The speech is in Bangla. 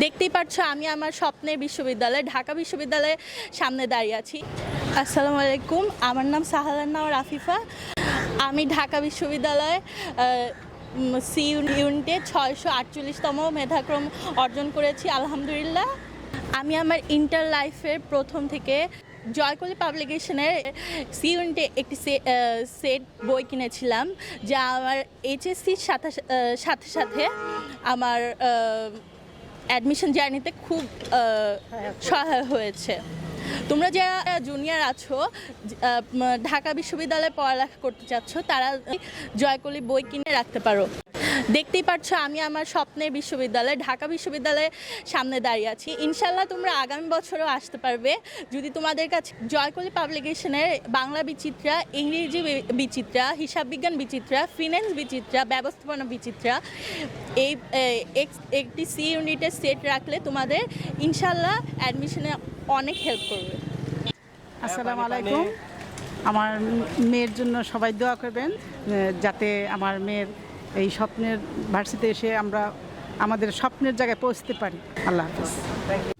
দেখতেই পাচ্ছ আমি আমার স্বপ্নের বিশ্ববিদ্যালয়, ঢাকা বিশ্ববিদ্যালয়ের সামনে দাঁড়িয়ে আছি। আসসালামু আলাইকুম, আমার নাম সাহালান্না রাফিফা আমি ঢাকা বিশ্ববিদ্যালয়ে সি ইউনিটে ছয়শো আটচল্লিশতম মেধাক্রম অর্জন করেছি, আলহামদুলিল্লাহ। আমি আমার ইন্টার লাইফের প্রথম থেকে জয়কলি পাবলিকেশনের সি ইউনিটে একটি সেট বই কিনেছিলাম, যা আমার এইচএসসির সাথে সাথে সাথে আমার অ্যাডমিশন জার্নিতে খুব আহ, সহায় হয়েছে। তোমরা যারা জুনিয়র আছো ঢাকা বিশ্ববিদ্যালয়ে পড়ালেখা করতে চাচ্ছ তারা জয়কলি বই কিনে রাখতে পারো। দেখতেই পাচ্ছ আমি আমার স্বপ্নের বিশ্ববিদ্যালয়, ঢাকা বিশ্ববিদ্যালয়ের সামনে দাঁড়িয়ে আছি। ইনশাল্লাহ তোমরা আগামী বছরও আসতে পারবে। যদি তোমাদের কাছে জয়কলি পাবলিকেশনের বাংলা বিচিত্রা, ইংরেজি বিচিত্রা, হিসাব বিজ্ঞান বিচিত্রা ফিন্যান্স বিচিত্রা, ব্যবস্থাপনা বিচিত্রা, এই একটি সি ইউনিটের সেট রাখলে তোমাদের ইনশাল্লাহ অ্যাডমিশনে অনেক হেল্প করবে। আসসালামু আলাইকুম। আমার মেয়ের জন্য সবাই দোয়া করবেন যাতে আমার মেয়ের এই স্বপ্নের ভার্সিতে এসে আমরা আমাদের স্বপ্নের জায়গায় পৌঁছতে পারি। আল্লাহ হাফিজ।